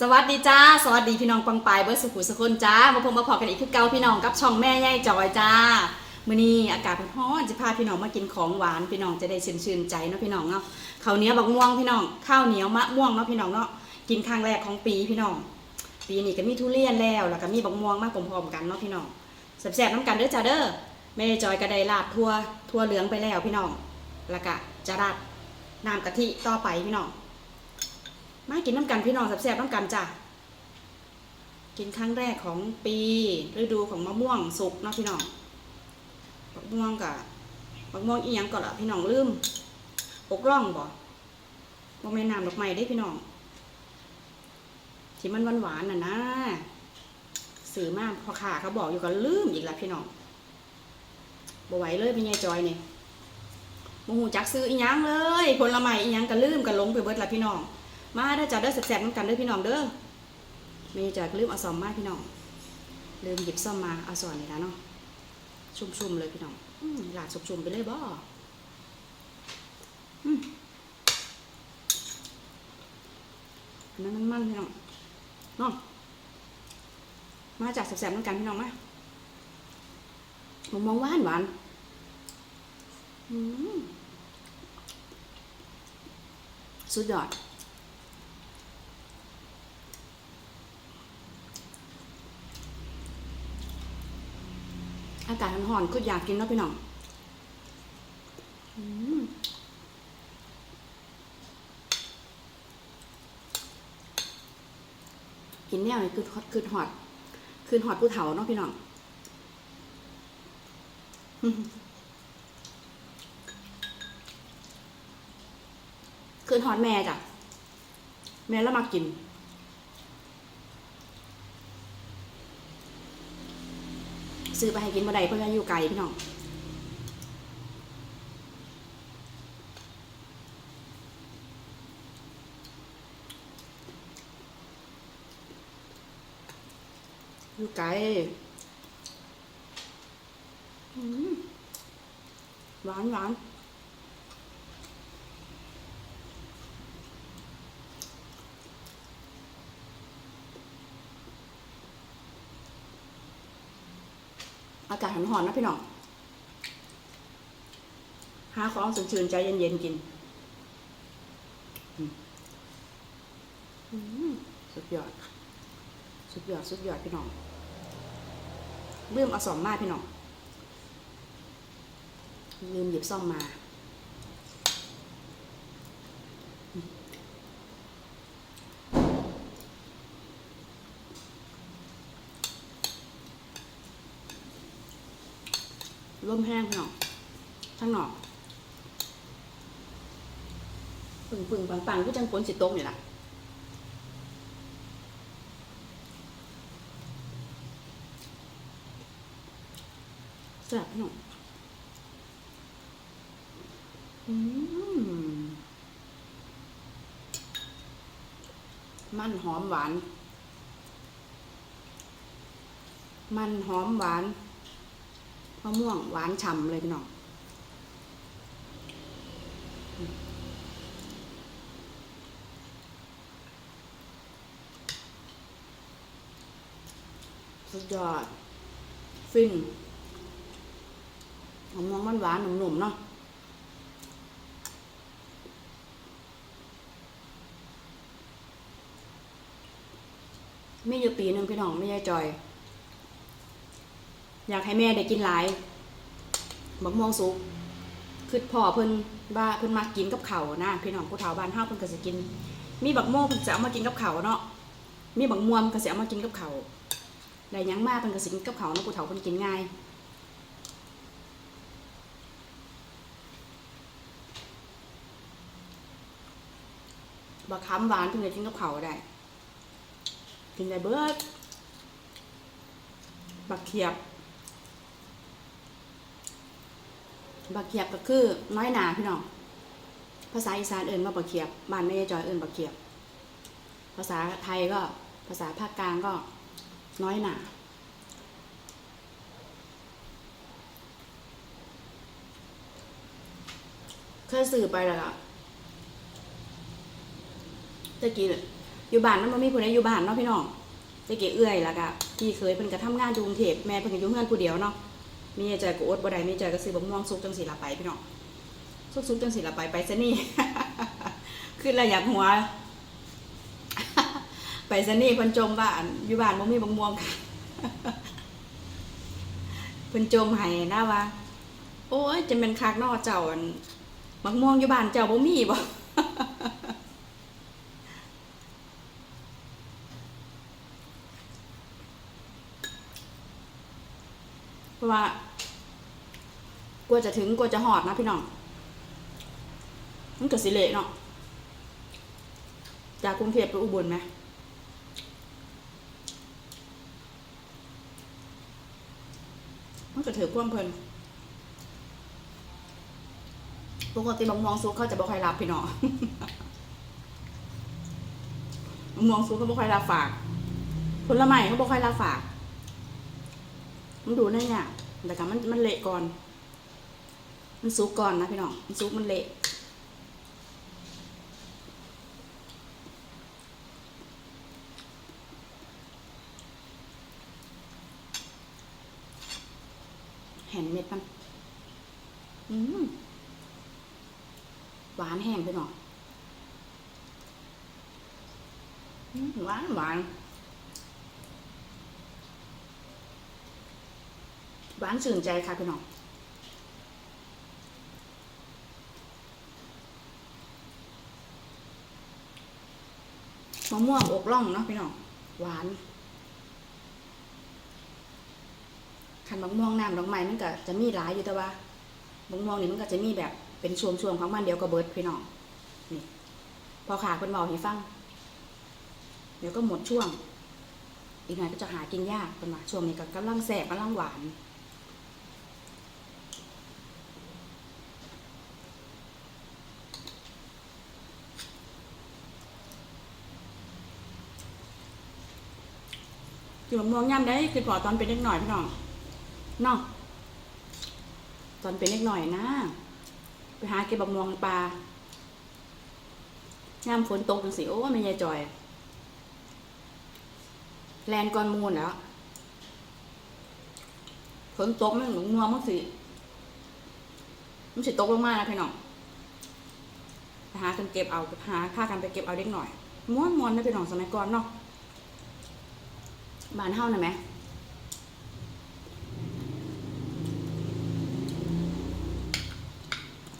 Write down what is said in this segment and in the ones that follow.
สวัสดีจ้า สวัสดีพี่น้องปังปายเบิร์ดสุขุสกุลจ้ามาพบมาพอกันอีกคือเก่าพี่น้องกับช่องแม่ย่ายจอยจ้ามื้อนี้อากาศร้อนจะพาพี่น้องมากินของหวานพี่น้องจะได้ชื่นชื่นใจเนาะพี่น้องเนาะข้าวเหนียวบักม่วงพี่น้องข้าวเหนียวมะม่วงเนาะพี่น้องเนาะกินครั้งแรกของปีพี่น้อง ปีนี้ก็มีทุเรียนแล้วแล้วก็มีบักม่วงมาพร้อมๆกันเนาะพี่น้องแซ่บๆน้ำกันเด้อจ้าเด้อแม่จอยก็ได้ราดทั่วทั่วเหลืองไปแล้วพี่น้องแล้วก็จะราดน้ำกะทิต่อไปพี่น้อง มากินน้ำกันพี่น้องแซ่บๆน้ำกันจ้ะกินครั้งแรกของปีฤดูของมะม่วงสุกนะพี่น้องมะม่วงกับมะม่วงอีหยังก่อนละพี่น้องลืมอกร่องบ่บ่แม่น้ำดอกไม้ได้พี่น้องที่มันหวานๆน่ะนะสื่อมากพอขาเขาบอกอยู่ก็ลืมอีกแล้วพี่น้องบ่ไหวเลยพี่ยายจอยเนี่บ่ฮู้จักซื้ออีหยังเลยผลไม้อีหยังก็ลืมก็หลงไปเบิดละพี่น้อง มาเด้อจ้าเด้อแซ่บๆน้ำกันเด้อพี่น้องเด้อเมย์จากลืมเอาซอมมาพี่น้องลืมหยิบซ่อมมาเอาสอนนี่ละเนาะชุ่มๆเลยพี่น้องอหลาดชุ่มๆไปเลยบ่อืมอันนั้นมันพี่น้องเนาะมาจากแสบๆน้ำกันพี่น้องมาผมมองหวานหวานอืมสุดยอด อากาศร้อนก็อยากกินเนาะพี่น้องกินแนวนี่คือคือฮอตคือฮอตผู้เฒ่าเนาะพี่น้องคือฮอตแม่จ้ะ แม่แล้วมากิน ซื้อไปให้กินบ่ได้เพราะว่าอยู่ไกลพี่น้องอยู่ไกลหวานหวาน อากาศหอนๆนะพี่น้องหาของสดชื่นใจเย็นๆกินสุดยอด สุดยอด สุดยอดพี่น้องลืมเอาสอมมาพี่น้องลืมหยิบซ่อมมา ร่มแห้งพี่น้องข้างนอกปึ่งปึ่งปังปังก็จังฝนสิตกนี่แหละแซ่บพี่น้องอืมมันหอมหวาน มันหอมหวาน มะม่วงหวานฉ่ำเลยพี่น้องสุดยอด ฟินมะม่วงมันหวานหนุ่มๆเนาะไมีอยู่ปีหนึ่งพี่น้องไม่ใช่จอย อยากให้แม่ได้กินหลายบักม่วงสุกคือพ่อเพิ่นว่าเพิ่นมากินกับเขานะพี่น้องผู้เฒ่าบ้านเฮาเพิ่นก็สิกิน มีบักม่วงเพิ่นจะเอามากินกับเขาเนาะมีบักม่วงก็สิเอามากินกับเขาได้ยังมาเพิ่นก็สิกินกับเขาเนาะผู้เฒ่าเพิ่นกินง่ายบักคำหวานเพิ่นก็กินกับเขาได้กินได้เบิดบักเขียบ บักเขียบก็คือน้อยหนาพี่น้อง ภาษาอีสานเอิ้นว่าบักเขียบ บ้านแม่จอยเอิ้นบักเขียบ ภาษาไทยก็ภาษาภาคกลางก็น้อยหนาเคยสื่อไปแล้วล่ะตะกี้อยู่บ้านมันบ่มีผู้ใดอยู่บ้านเนาะพี่น้องไปเกเอื้อยแล้วก็พี่เคยเพิ่นก็ทำงานอยู่กรุงเทพแม่เพิ่นก็อยู่เฮือนผู้เดียวเนาะ มีใจก็อดบ่ได้มีใจก็ซื้อบักม่วงสุกจังสิละไปพี่น้องสุกๆจังสิละไปไปซะนี่ขึ้นแล้วอยากหัว ไปซะนี่เพิ่นจมว่าอันอยู่บ้านบ่มีบักม่วงค่ะเพิ่นจมให้นะว่า โอ้ยจะเป็นคักนอเจ้าบักม่วงอยู่บ้านเจ้าบ่มีบ่เพราะว่า กลัวจะถึงกลัวจะหอดนะพี่น้องมันก็สิเละเนาะจากกรุงเทพไปอุบลไหมมันก็ถือความเพลินปกติบางมองซุกเขาจะบอกใครรับพี่น้องบางมองซุกเขาบอกใครรับฝากผลไม้เขาบอกใครรับฝาก มันดูนั่นเนี่ยแต่ก็มันมันเละก่อน มันซุกก่อนนะพี่น้องมันซุกมันเละแห่นเม็ดมันอืมหวานแห้งไปหน่อยอืมหวานหวานหวานชื่นใจค่ะพี่น้องะม่วงอกล่องเนาะพี่น้องหวานคันมะม่วงน้ำดอกไม้มันก็จะมีหลายอยู่แต่ว่ามะม่วงนี่มันก็จะมีแบบเป็นช่วงๆของมันเดียวก็เบิดพี่น้องนี่พอขาคนเบาให้ฟัง เดี๋ยวก็หมดช่วง อีกหน่อยก็จะหากินยากเป็นว่าช่วงนี้ก็กำลังแสบกำลังหวาน นมะม่วงย่ำได้คือพอตอนเป็นเล็กหน่อยพี่น้องเนาะตอนเป็นเล็กหน่อยนะ ไปหาเก็บมะม่วงปลาย่ำฝนตกจังสิโอ้ไม่ยายจอย แลนก่อนมูลแล้วฝนตกมันหนุนมัวมันสิมันสิตกลงมาแล้วพี่น้องไปหากันเก็บเอาหาพากันไปเก็บเอาเด็กหน่อยม้วนม้วนๆนะพี่น้องสมัยก่อนเนาะ บานเฮาหน่ะไหม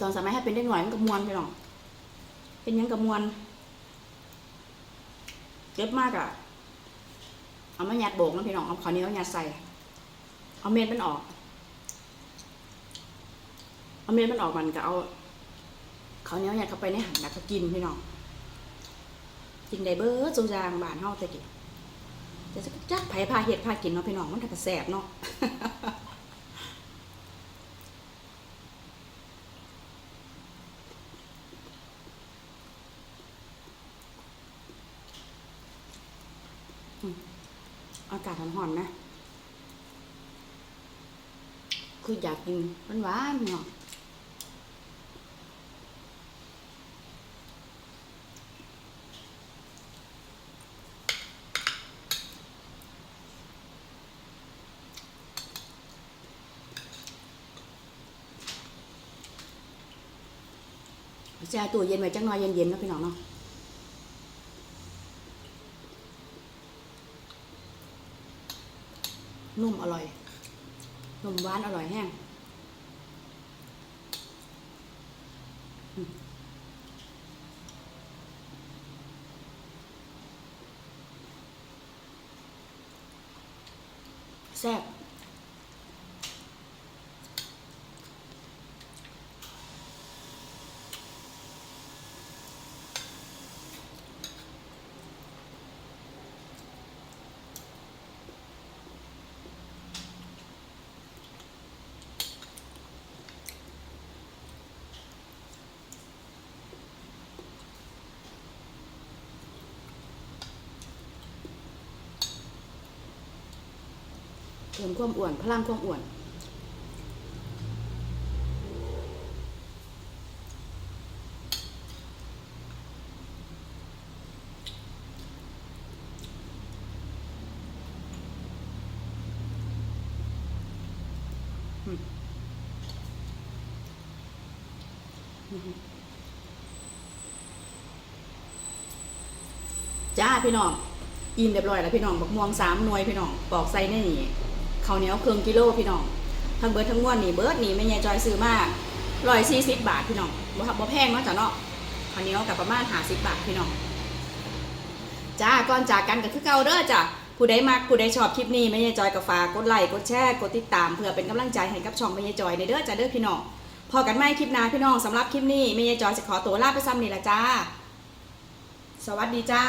ตอนสมัยให้เป็นเด็กหน่อยมันก็มวนพี่น้องเป็นยังกับมวนเก็บมากอะเอามายัดโบกนะพี่น้อง เอาข้าวเหนียวยัดใส่ เอาเม็ดมันออก เอาเม็ดมันออกมันก็เอาข้าเนียวยัดเข้าไปในหันแล้วก็กินพี่น้องกินได้เบิดจงจางบานเฮาต่กิ นแต่จักไผ่พาเฮ็ดพากินเนาะพี่น้องมันก็แสบเนาะอากาศร้อนๆนะ คืออยากกินหวานๆเนาะ ช่ตู้เย็นไว้จังหน่อยเย็นๆนะพี่น้องเนาะนุ่มอร่อยนุ่มหวานอร่อยแห้งแซ่บ เพิ่มความอ้วน พลังความอ้วนจ้าพี่น้อง อินเรียบร้อยแล้วพี่น้องบักม่วงสามหน่วยพี่น้องปอกไส้แน่นี่ ข้าวเหนียวเครื่องกิโลพี่น้องทั้งเบิร์ดทั้งมวนนี่เบิร์ดนี่แม่ยายจอยซื้อมาร้อยสี่สิบบาทพี่น้องบ่ครับบ่แพงเนาะจ้ะเนาะข้าวเหนียวกับประมาณห้าสิบบาทพี่น้องจ้าก่อนจากกันก็คือเก่าเด้อจ้ะผู้ใดมักผู้ใดชอบคลิปนี้แม่ยายจอยก็ฝากกดไลค์กดแชร์กดติดตามเพื่อเป็นกำลังใจให้กับช่องแม่ยายจอยในเด้อจ้ะเด้อพี่น้องพอกันไหมคลิปหน้าพี่น้องสำหรับคลิปนี้แม่ยายจอยจะขอตัวลาไปซ้ำนี่ละจ้า สวัสดีจ้า